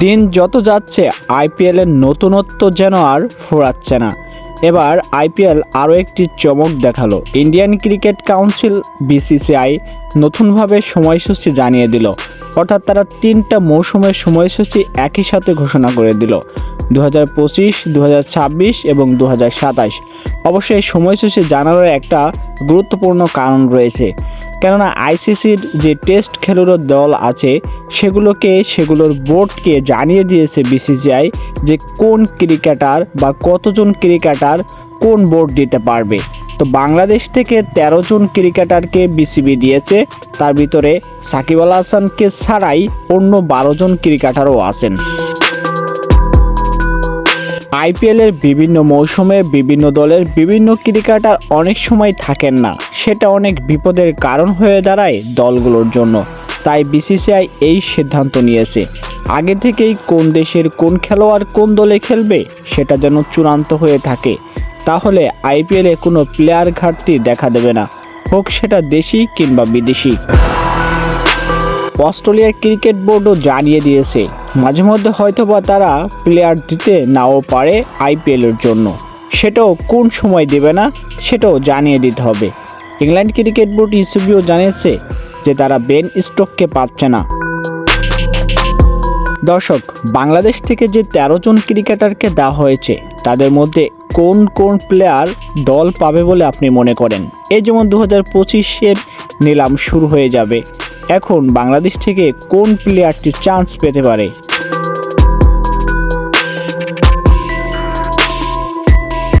দিন যত যাচ্ছে আইপিএলের নতুনত্ব যেন আর ফোরাচ্ছে না। এবার আইপিএল আরও একটি চমক দেখাল। ইন্ডিয়ান ক্রিকেট কাউন্সিল বিসিসিআই নতুনভাবে সময়সূচি জানিয়ে দিল। অর্থাৎ তারা তিনটা মৌসুমের সময়সূচি একই সাথে ঘোষণা করে দিল। দু হাজার পঁচিশ দু হাজার ছাব্বিশ এবং দু হাজার সাতাশ অবশ্যই সময়সূচি জানানোর একটা গুরুত্বপূর্ণ কারণ রয়েছে। কেননা আইসিসির যে টেস্ট খেলুড়ো দল আছে, সেগুলোকে, সেগুলোর বোর্ডকে জানিয়ে দিয়েছে বিসিসিআই যে কোন ক্রিকেটার বা কতজন ক্রিকেটার কোন বোর্ড দিতে পারবে। তো বাংলাদেশ থেকে ১৩ জন ক্রিকেটারকে বিসিবি দিয়েছে। তার ভিতরে সাকিব আল হাসানকে ছাড়াই অন্য বারো জন ক্রিকেটারও আছেন। আইপিএলের বিভিন্ন মৌসুমে বিভিন্ন দলের বিভিন্ন ক্রিকেটার অনেক সময় থাকেন না। সেটা অনেক বিপদের কারণ হয়ে দাঁড়ায় দলগুলোর জন্য। তাই বিসিসিআই এই সিদ্ধান্ত নিয়েছে। আগে থেকেই কোন দেশের কোন খেলোয়াড় কোন দলে খেলবে সেটা যেন চূড়ান্ত হয়ে থাকে। তাহলে আইপিএলে কোনো প্লেয়ার ঘাটতি দেখা দেবে না। হোক সেটা দেশি কিংবা বিদেশি। অস্ট্রেলিয়ার ক্রিকেট বোর্ডও জানিয়ে দিয়েছে। মাঝে মধ্যে হয়তোবা তারা প্লেয়ার দিতে নাও পারে আইপিএলের জন্য। সেটাও কোন সময় দেবে না, সেটাও জানিয়ে দিতে হবে। ইংল্যান্ড ক্রিকেট বোর্ড ইসিবিও জানিয়েছে যে তারা বেন স্টোককে পাচ্ছে না। দর্শক, বাংলাদেশ থেকে যে তেরো জন ক্রিকেটারকে দেওয়া হয়েছে, তাদের মধ্যে কোন কোন প্লেয়ার দল পাবে বলে আপনি মনে করেন? এই যেমন দু হাজার পঁচিশের নিলাম শুরু হয়ে যাবে। এখন বাংলাদেশ থেকে কোন প্লেয়ারটি চান্স পেতে পারে?